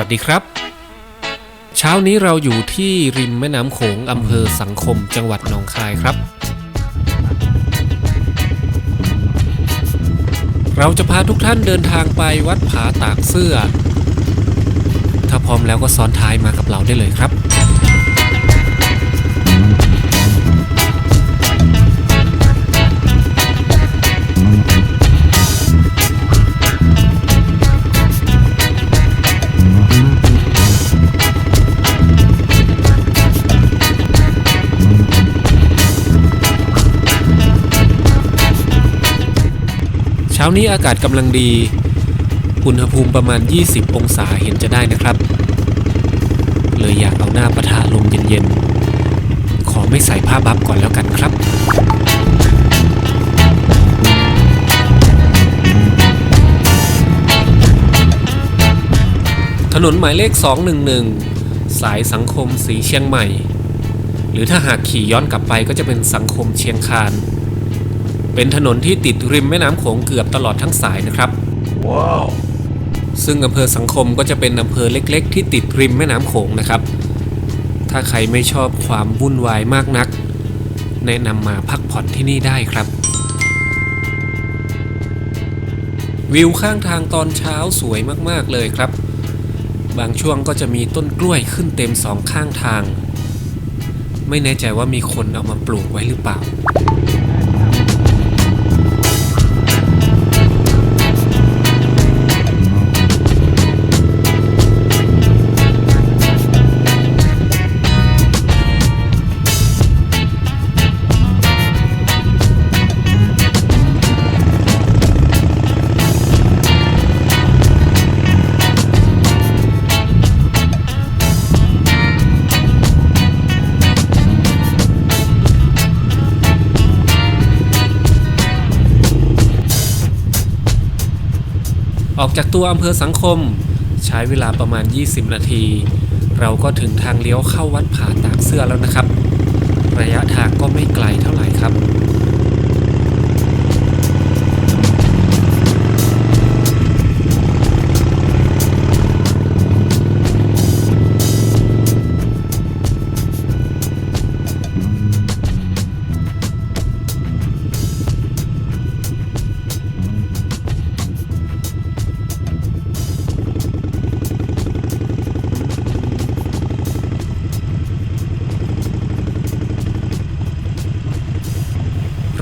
สวัสดีครับ เช้านี้เราอยู่ที่ริมแม่น้ำโขงอำเภอสังคมจังหวัดหนองคายครับ เราจะพาทุกท่านเดินทางไปวัดผาตากเสื้อ ถ้าพร้อมแล้วก็ซ้อนท้ายมากับเราได้เลยครับ นี้อากาศกำลังดี อุณหภูมิประมาณ 20 องศาเห็นจะได้นะครับ เลยอยากเอาหน้าปะทะลมเย็นๆ ขอไม่ใส่ผ้าบัฟก่อนแล้วกันครับถนนหมายเลข 211 สายสังคมสีเชียงใหม่ หรือถ้าหากขี่ย้อนกลับไปก็จะเป็นสังคมเชียงคาน เป็นถนนที่ติดริมแม่น้ำโขงเกือบตลอดทั้งสายนะครับซึ่งอำเภอสังคมก็จะเป็นอำเภอเล็ก ๆ ที่ติดริมแม่น้ำโขงนะครับ ถ้าใครไม่ชอบความวุ่นวายมากนัก แนะนำมาพักผ่อนที่นี่ได้ครับ วิวข้างทางตอนเช้าสวยมากๆเลยครับ บางช่วงก็จะมีต้นกล้วยขึ้นเต็มสองข้างทาง ไม่แน่ใจว่ามีคนเอามาปลูกไว้หรือเปล่า ออกจากตัวอำเภอสังคม ใช้เวลาประมาณ 20 นาที เราก็ถึงทางเลี้ยวเข้าวัดผาตากเสื้อแล้วนะครับ ระยะทางก็ไม่ไกลเท่าไหร่ครับ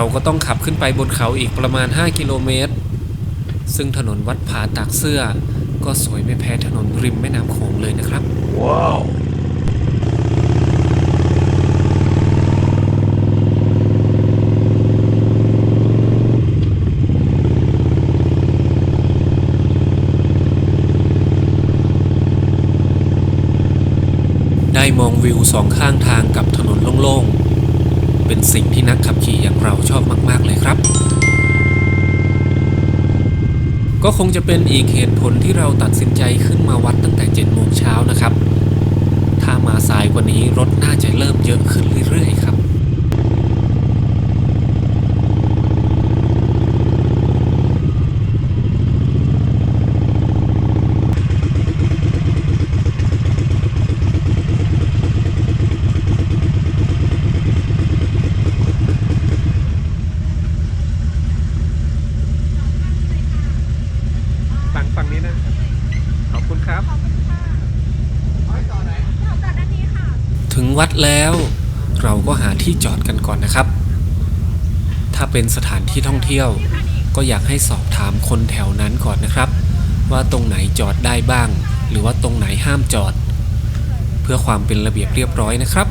เราก็ต้องขับขึ้นไปบนเขาอีกประมาณ 5 กิโลเมตร ซึ่งถนนวัดผาตากเสื้อ ก็สวยไม่แพ้ถนนริมแม่น้ำโขงเลยนะครับได้มองวิวสองข้างทางกับถนนโล่งๆ เป็นสิ่งที่นักขับขี่อย่างเราชอบมาก ๆ เลยครับ ก็คงจะเป็นอีกเหตุผลที่เราตัดสินใจขึ้นมาวัดตั้งแต่7โมงเช้านะครับ ถ้ามาสายกว่านี้รถน่าจะเริ่มเยอะขึ้นเรื่อยๆครับ ฝั่งฝั่งนี้นะ ขอบคุณครับ ถึง วัดแล้ว เราก็หาที่จอดกันก่อนนะครับ ถ้าเป็นสถานที่ท่องเที่ยว ก็อยากให้สอบถามคนแถวนั้นก่อนนะครับ ว่าตรงไหนจอดได้บ้าง หรือว่าตรงไหนห้ามจอด เพื่อความเป็นระเบียบเรียบร้อยนะครับ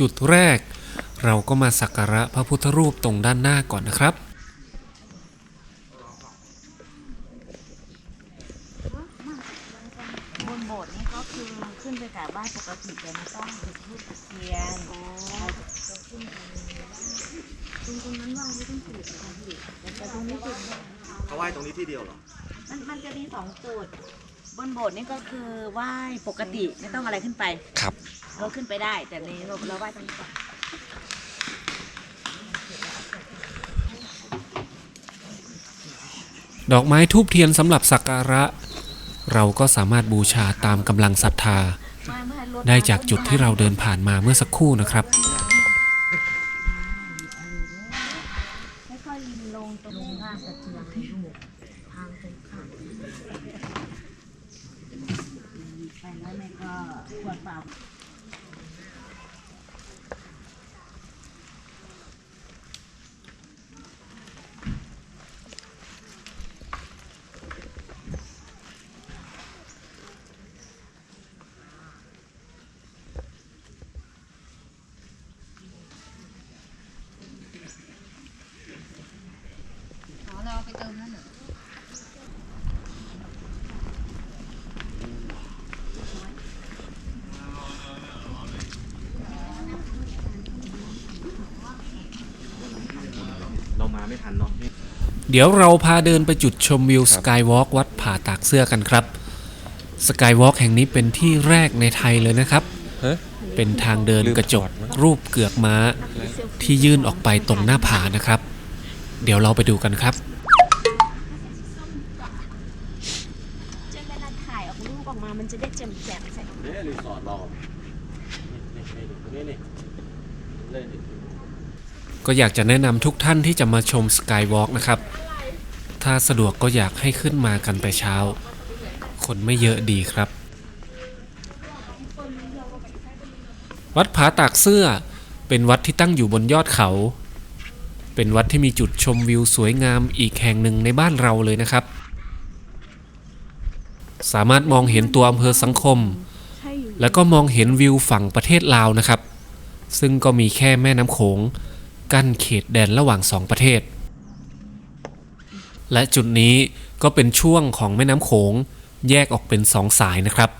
จุดแรก เราก็มาสักการะพระพุทธรูปตรงด้านหน้าก่อนนะครับ บนโบสถ์นี่ก็คือขึ้นไปกราบไหว้ปกติแต่ไม่ต้องจุดธูปจุดเทียนเราจะขึ้นไปตรงตรงนั้นว่างแต่ตรงนี้จุดเขาไหว้ตรงนี้ที่เดียวเหรอ มันมันจะมีสองจุด บนโบสถ์นี่ก็คือไหว้ปกติไม่ต้องอะไรขึ้นไป ครับ เราขึ้นไปได้ แต่ในเราเราไหว้ตรงนี้ก่อนดอกไม้ทูบเทียนสำหรับสักการะ เราก็สามารถบูชาตามกำลังศรัทธาไม่ไม่ให้รถได้จากจุดที่เราเดินผ่านมาเมื่อสักครู่นะครับ ค่อยๆลินลงตรงหน้าสะเทือนให้ลูกทางตรงข้ามไปแล้วแม่ก็ขวดเปล่า อ๋อเราเอาไปเติมนั่นเหรอ เรา มาไม่ทันเนาะเดี๋ยวเราพาเดินไปจุดชมวิวสกายวอล์กวัดผาตากเสื้อกันครับสกายวอล์กแห่งนี้เป็นที่แรกในไทยเลยนะครับ เป็นทางเดินกระจกรูปเกือกม้าที่ยื่นออกไปตรงหน้าผานะครับ เดี๋ยวเราไปดูกันครับเจอเวลาถ่ายออกรูปออกมา มันจะได้แจ่มแจ่มใส่นี่รีสอร์ทเรานี่นี่นี่นี่นี่ ก็อยากจะแนะนำทุกท่านที่จะมาชมสกายวอล์กนะครับ ถ้าสะดวกก็อยากให้ขึ้นมากันแต่เช้า คนไม่เยอะดีครับ วัดผาตากเสื้อเป็นวัดที่ตั้งอยู่บนยอดเขา เป็นวัดที่มีจุดชมวิวสวยงามอีกแห่งหนึ่งในบ้านเราเลยนะครับ สามารถมองเห็นตัวอำเภอสังคม แล้วก็มองเห็นวิวฝั่งประเทศลาวนะครับ ซึ่งก็มีแค่แม่น้ำโขง กั้นเขตแดนระหว่างสองประเทศ และจุดนี้ก็เป็นช่วงของแม่น้ำโขงแยกออกเป็นสองสายนะครับ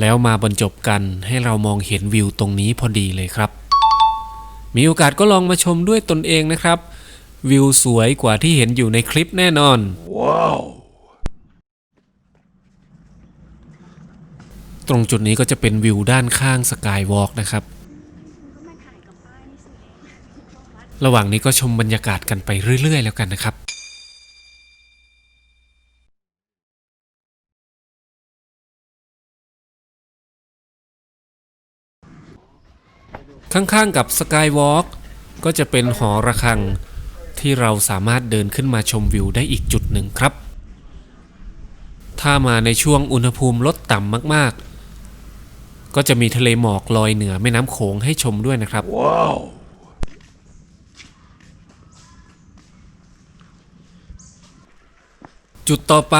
แล้วมาบรรจบกันให้เรามองเห็นวิวตรงนี้พอดีเลยครับ มีโอกาสก็ลองมาชมด้วยตนเองนะครับ วิวสวยกว่าที่เห็นอยู่ในคลิปแน่นอนตรงจุดนี้ก็จะเป็นวิวด้านข้างสกายวอล์กนะครับ ระหว่างนี้ก็ชมบรรยากาศกันไปเรื่อย ๆ แล้วกันนะครับข้างๆกับสกายวอล์กก็จะเป็นหอระฆังที่เราสามารถเดินขึ้นมาชมวิวได้อีกจุดหนึ่งครับ ถ้ามาในช่วงอุณหภูมิลดต่ำมากๆ ก็จะมีทะเลหมอกลอยเหนือแม่น้ำโขงให้ชมด้วยนะครับ จุดต่อไป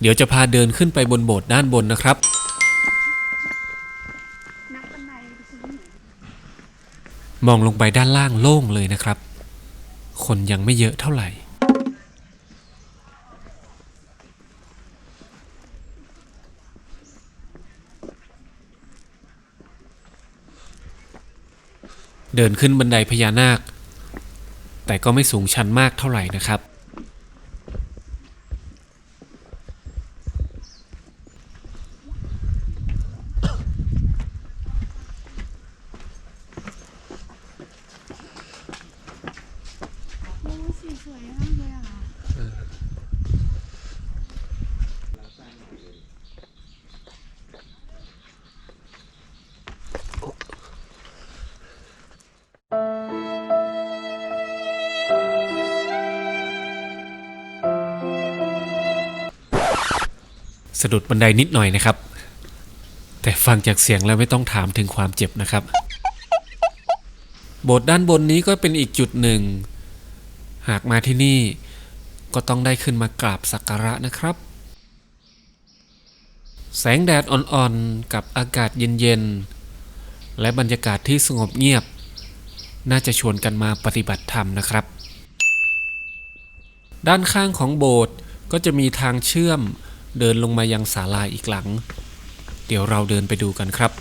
เดี๋ยวจะพาเดินขึ้นไปบนโบสถ์ด้านบนนะครับ มองลงไปด้านล่างโล่งเลยนะครับ คนยังไม่เยอะเท่าไหร่เดินขึ้นบันไดพญานาค แต่ก็ไม่สูงชันมากเท่าไหร่นะครับ สะดุดบันไดนิดหน่อยนะครับ แต่ฟังจากเสียงแล้วไม่ต้องถามถึงความเจ็บนะครับ โบสถ์ด้านบนนี้ก็เป็นอีกจุดหนึ่ง หากมาที่นี่ก็ต้องได้ขึ้นมากราบสักการะนะครับ แสงแดดอ่อนๆ กับอากาศเย็นๆ และบรรยากาศที่สงบเงียบ น่าจะชวนกันมาปฏิบัติธรรมนะครับ ด้านข้างของโบสถ์ก็จะมีทางเชื่อม เดินลงมายังศาลาอีกหลัง เดี๋ยวเราเดินไปดูกันครับ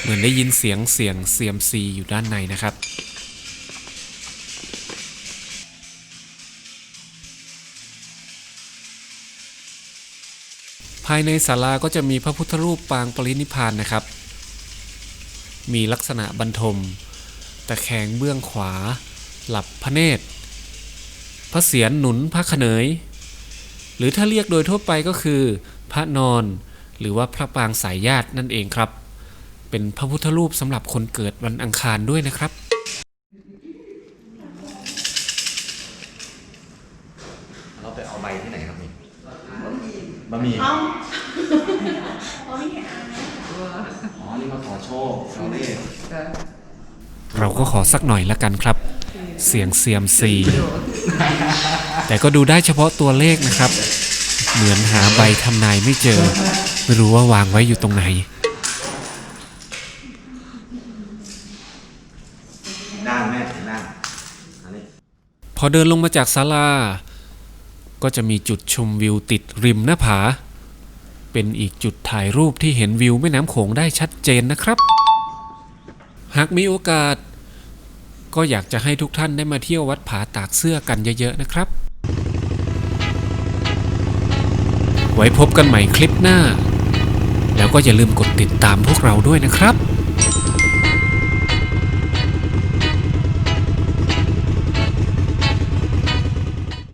เหมือนได้ยินเสียงเสียงเสียมซีอยู่ด้านในนะครับ ภายในศาลาก็จะมีพระพุทธรูปปางปรินิพานนะครับ มีลักษณะบรรทม ตะแคงเบื้องขวา หลับพระเนตร พระเศียรหนุนพระขเนย หรือถ้าเรียกโดยทั่วไปก็คือ พระนอน หรือว่าพระปางสายญาตินั่นเองครับ เป็นพระพุทธรูปสำหรับคนเกิดวันอังคารด้วยนะครับ เราไปเอาใบที่ไหนครับนี่ บะหมี่อ๋อ นี่มาขอโชคเราเลขเราก็ขอสักหน่อยละกันครับ เสียงเซียมซี แต่ก็ดูได้เฉพาะตัวเลขนะครับ เหมือนหาใบทำนายไม่เจอ ไม่รู้ว่าวางไว้อยู่ตรงไหน ด้านแม่ถึงด้านอันนี้ พอเดินลงมาจากศาลา ก็จะมีจุดชมวิวติดริมหน้าผา เป็นอีกจุดถ่ายรูปที่เห็นวิวแม่น้ำโขงได้ชัดเจนนะครับ หากมีโอกาส ก็อยากจะให้ทุกท่านได้มาเที่ยววัดผาตากเสื้อกันเยอะๆนะครับ ไว้พบกันใหม่คลิปหน้า แล้วก็อย่าลืมกดติดตามพวกเราด้วยนะครับ